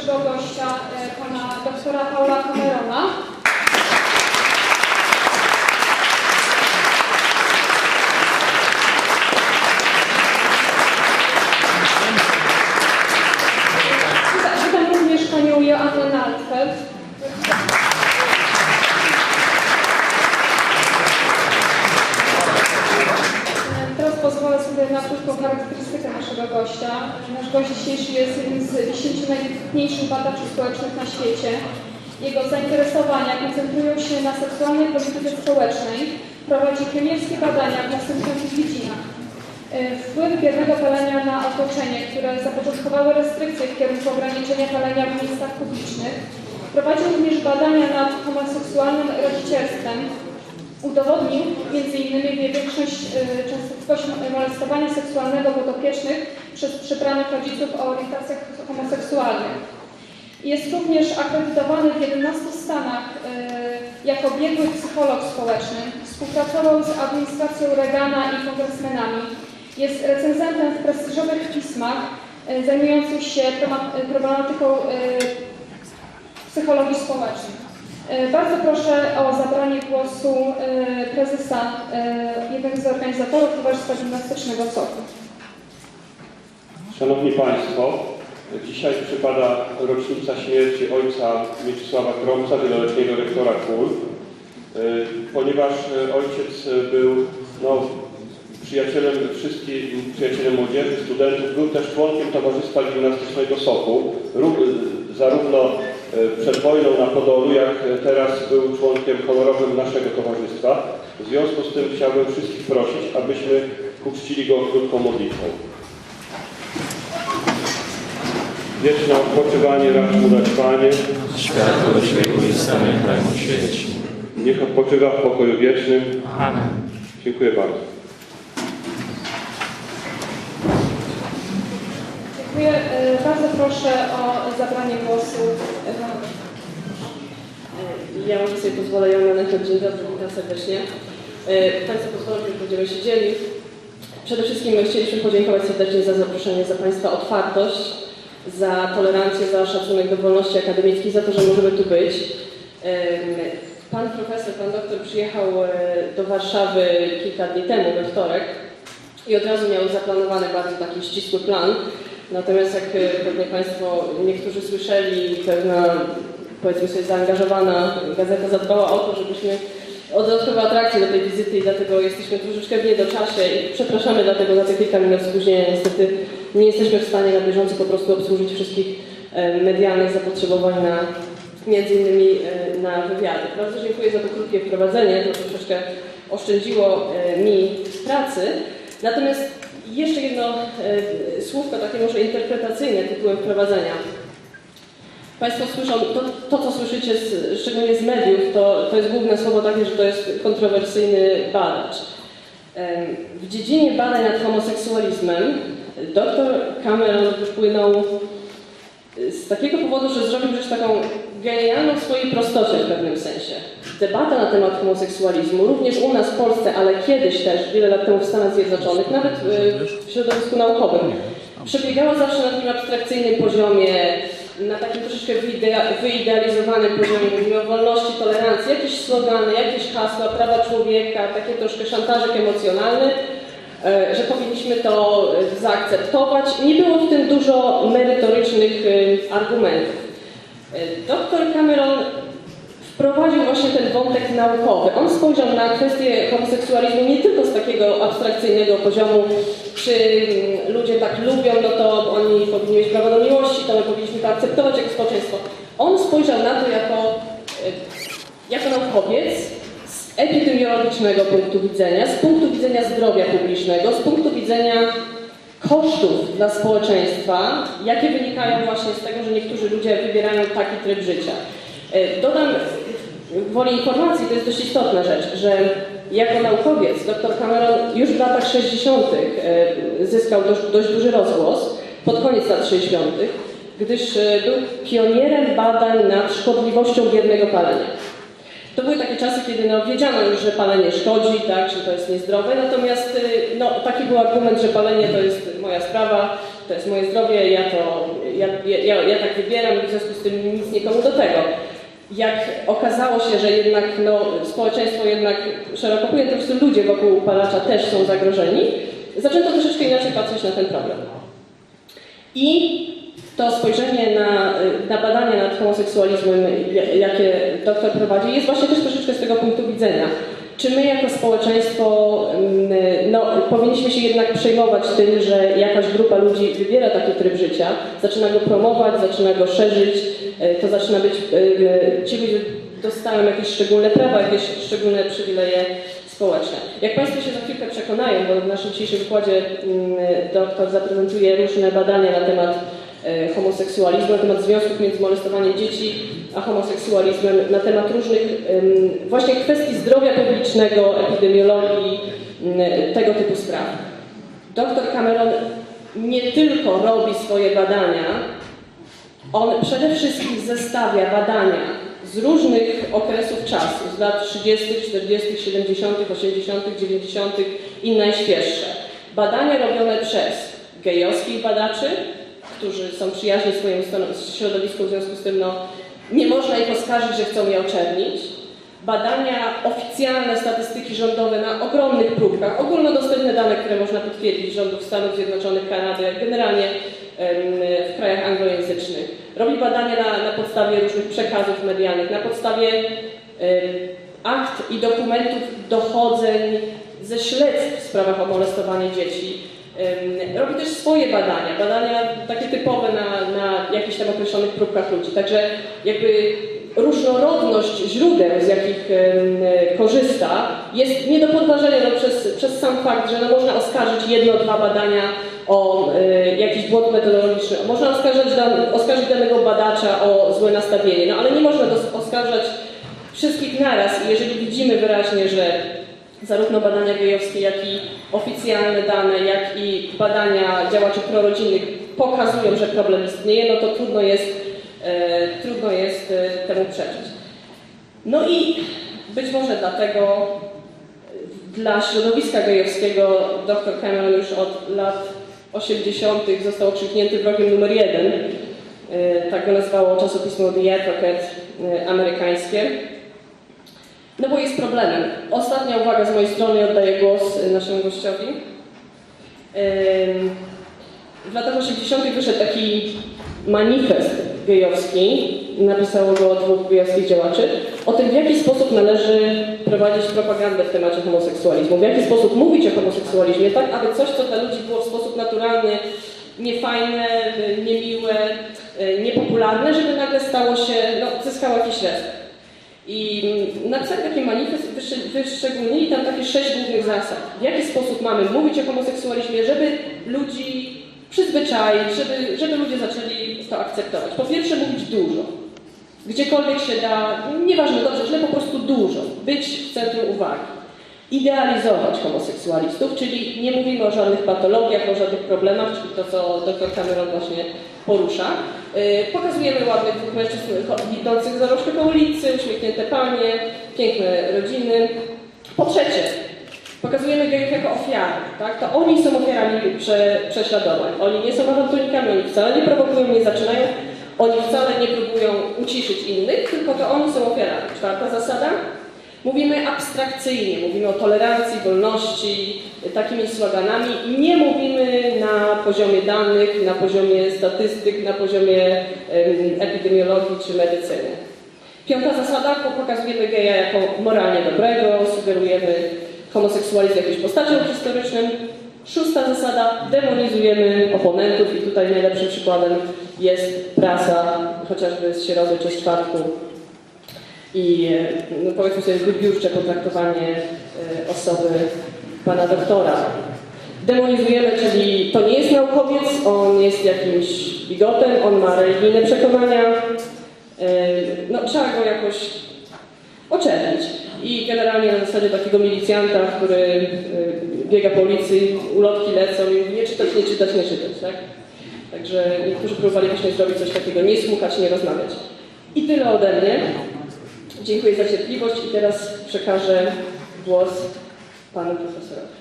naszego gościa, e, pana doktora Paula Camerona. Naszego gościa. Nasz gość dzisiejszy jest jednym z 10 najwybitniejszych badaczy społecznych na świecie. Jego zainteresowania koncentrują się na seksualnej polityce społecznej. Prowadzi pionierskie badania w następujących dziedzinach. E, Wpływ biernego palenia na otoczenie, które zapoczątkowały restrykcje w kierunku ograniczenia palenia w miejscach publicznych. Prowadzi również badania nad homoseksualnym rodzicielstwem, Udowodnił m.in. większość y, częstotliwość molestowania seksualnego podopiecznych przez przybranych rodziców o orientacjach homoseksualnych. Jest również akredytowany w 11 stanach y, jako biegły psycholog społeczny. Współpracował z administracją Reagana i kongresmenami. Jest recenzentem w prestiżowych pismach y, zajmujących się problematyką psychologii społecznej. E, Bardzo proszę o zabranie głosu e, prezesa e, jednego z organizatorów Towarzystwa Gimnastycznego SOK-u. Szanowni Państwo, dzisiaj przypada rocznica śmierci ojca Mieczysława Kromca, wieloletniego rektora KUL. Ponieważ ojciec był no, przyjacielem wszystkich, przyjacielem młodzieży, studentów, był też członkiem Towarzystwa Gimnastycznego SOK-u, ró- zarówno przed wojną na Podolu, jak teraz był członkiem honorowym naszego towarzystwa. W związku z tym chciałbym wszystkich prosić, abyśmy uczcili go krótką modlitwą. Wieczne odpoczywanie racz mu dać Panie, Światło wieku i samych mu świeci. niech odpoczywa w pokoju wiecznym. Amen. Dziękuję bardzo. Dziękuję. E, Bardzo proszę o zabranie głosu. e, Ja może sobie pozwolę ją na dzień dobry, witam serdecznie. E, Państwo pozwolą, że będziemy siedzieli. Przede wszystkim chcieliśmy podziękować serdecznie za zaproszenie, za Państwa otwartość, za tolerancję, za szacunek do wolności akademickiej, za to, że możemy tu być. Pan profesor, pan doktor przyjechał e, do Warszawy kilka dni temu, we wtorek, i od razu miał zaplanowany bardzo taki ścisły plan. Natomiast jak e, pewnie Państwo niektórzy słyszeli, pewna powiedzmy sobie zaangażowana gazeta zadbała o to, żebyśmy o dodatkowe atrakcje do tej wizyty i dlatego jesteśmy troszeczkę w niedoczasie i przepraszamy dlatego za te kilka minut spóźnienia. Niestety nie jesteśmy w stanie na bieżąco po prostu obsłużyć wszystkich e, medialnych zapotrzebowań na między innymi e, na wywiady. Bardzo dziękuję za to krótkie wprowadzenie, to troszeczkę oszczędziło mi pracy. Natomiast jeszcze jedno e, słówko takie może interpretacyjne tytułem wprowadzenia. Państwo słyszą, to, to co słyszycie z, szczególnie z mediów, to, to jest główne słowo takie, że to jest kontrowersyjny badacz. W dziedzinie badań nad homoseksualizmem dr Cameron wypłynął z takiego powodu, że zrobił rzecz taką genialną w swojej prostocie w pewnym sensie. Debata na temat homoseksualizmu, również u nas w Polsce, ale kiedyś też, wiele lat temu w Stanach Zjednoczonych, nawet y, w środowisku naukowym, przebiegała zawsze na takim abstrakcyjnym poziomie, na takim troszeczkę wyidea- wyidealizowanym poziomie. Mówimy o wolności, tolerancji, jakieś slogany, jakieś hasła, prawa człowieka, takie troszkę szantażek emocjonalny, e, że powinniśmy to e, zaakceptować. Nie było w tym dużo merytorycznych e, argumentów. E, Dr Cameron wprowadził właśnie ten wątek naukowy. On spojrzał na kwestię homoseksualizmu nie tylko z takiego abstrakcyjnego poziomu, czy ludzie tak lubią, no to oni powinni mieć prawo do miłości, to my powinniśmy to akceptować jako społeczeństwo. On spojrzał na to jako, e, jako naukowiec z epidemiologicznego punktu widzenia, z punktu widzenia zdrowia publicznego, z punktu widzenia kosztów dla społeczeństwa, jakie wynikają właśnie z tego, że niektórzy ludzie wybierają taki tryb życia. E, Dodam woli informacji, to jest dość istotna rzecz, że jako naukowiec dr Cameron już w latach 60. e, zyskał dość, dość duży rozgłos, pod koniec lat 60., gdyż e, był pionierem badań nad szkodliwością biernego palenia. To były takie czasy, kiedy no, wiedziano już, że palenie szkodzi, tak, że to jest niezdrowe, natomiast y, no, taki był argument, że palenie to jest moja sprawa, to jest moje zdrowie, ja to ja, ja, ja tak wybieram i w związku z tym nic nikomu do tego. Jak okazało się, że jednak no, społeczeństwo jednak szeroko pojęte, po prostu ludzie wokół upalacza też są zagrożeni, zaczęto troszeczkę inaczej patrzeć na ten problem. I to spojrzenie na, na badania nad homoseksualizmem, jakie doktor prowadzi, jest właśnie też troszeczkę z tego punktu widzenia. Czy my jako społeczeństwo mm, no, powinniśmy się jednak przejmować tym, że jakaś grupa ludzi wybiera taki tryb życia, zaczyna go promować, zaczyna go szerzyć, e, to zaczyna być, e, ci ludzie dostają jakieś szczególne prawa, jakieś szczególne przywileje społeczne. Jak Państwo się za chwilkę przekonają, bo w naszym dzisiejszym wykładzie mm, doktor zaprezentuje różne badania na temat e, homoseksualizmu, na temat związków między molestowaniem dzieci a homoseksualizmem, na temat różnych właśnie kwestii zdrowia publicznego, epidemiologii, tego typu spraw. Doktor Cameron nie tylko robi swoje badania, on przede wszystkim zestawia badania z różnych okresów czasu, z lat 30., 40., 70., 80., 90. i najświeższe. Badania robione przez gejowskich badaczy, którzy są przyjaźni swojemu środowisku, w związku z tym no, nie można ich oskarżyć, że chcą je oczernić. Badania oficjalne, statystyki rządowe na ogromnych próbkach, ogólnodostępne dane, które można potwierdzić rządów Stanów Zjednoczonych, Kanady, generalnie w krajach anglojęzycznych. Robi badania na, na podstawie różnych przekazów medialnych, na podstawie akt i dokumentów dochodzeń ze śledztw w sprawach o molestowanie dzieci. Robi też swoje badania, badania takie typowe na, na jakichś tam określonych próbkach ludzi. Także jakby różnorodność źródeł, z jakich korzysta, jest nie do podważenia no, przez, przez sam fakt, że no, można oskarżyć jedno, dwa badania o e, jakiś błąd metodologiczny. Można dan, oskarżyć danego badacza o złe nastawienie, no ale nie można oskarżać wszystkich naraz i jeżeli widzimy wyraźnie, że zarówno badania gejowskie, jak i oficjalne dane, jak i badania działaczy prorodzinnych pokazują, że problem istnieje, no to trudno jest, e, trudno jest e, temu przeczyć. No i być może dlatego e, dla środowiska gejowskiego dr Cameron już od lat 80. został okrzyknięty wrogiem numer jeden. E, Tak go nazwało czasopismo The Advocate e, amerykańskie. No bo jest problemem. Ostatnia uwaga z mojej strony, oddaję głos y, naszemu gościowi. W latach 80. wyszedł taki manifest gejowski, napisało go dwóch gejowskich działaczy, o tym, w jaki sposób należy prowadzić propagandę w temacie homoseksualizmu, w jaki sposób mówić o homoseksualizmie, tak aby coś, co dla ludzi było w sposób naturalny, niefajne, y, niemiłe, y, niepopularne, żeby nagle stało się, no, zyskało jakiś respekt. I napisali taki manifest i wyszcze- wyszczególnili tam takie sześć głównych zasad. W jaki sposób mamy mówić o homoseksualizmie, żeby ludzi przyzwyczaić, żeby, żeby ludzie zaczęli to akceptować. Po pierwsze mówić dużo. Gdziekolwiek się da, nieważne dobrze, źle, po prostu dużo. Być w centrum uwagi. Idealizować homoseksualistów, czyli nie mówimy o żadnych patologiach, o żadnych problemach, czyli to, co dr Cameron właśnie porusza. Yy, Pokazujemy ładnych dwóch mężczyzn idących za rączkę po ulicy, uśmiechnięte panie, piękne rodziny. Po trzecie, pokazujemy gejów jako ofiary, tak? To oni są ofiarami prze, prześladowań. Oni nie są awanturnikami, oni wcale nie prowokują, nie zaczynają, oni wcale nie próbują uciszyć innych, tylko to oni są ofiarami. Czwarta zasada. Mówimy abstrakcyjnie, mówimy o tolerancji, wolności, takimi sloganami. Nie mówimy na poziomie danych, na poziomie statystyk, na poziomie em, epidemiologii czy medycyny. Piąta zasada, po- pokazujemy geja jako moralnie dobrego, sugerujemy homoseksualizm jakimś postacią historycznym. Szósta zasada, demonizujemy oponentów i tutaj najlepszym przykładem jest prasa, chociażby z środy czy z czwartku, i no powiedzmy sobie wybiórcze potraktowanie e, osoby pana doktora. Demonizujemy, czyli to nie jest naukowiec, on jest jakimś bigotem, on ma religijne przekonania. E, No trzeba go jakoś oczernić. I generalnie na zasadzie takiego milicjanta, który e, biega po ulicy, ulotki lecą i mówi nie czytać, nie czytać, nie czytać, tak? Także niektórzy próbowali właśnie zrobić coś takiego, nie słuchać, nie rozmawiać. I tyle ode mnie. Dziękuję za cierpliwość i teraz przekażę głos panu profesorowi.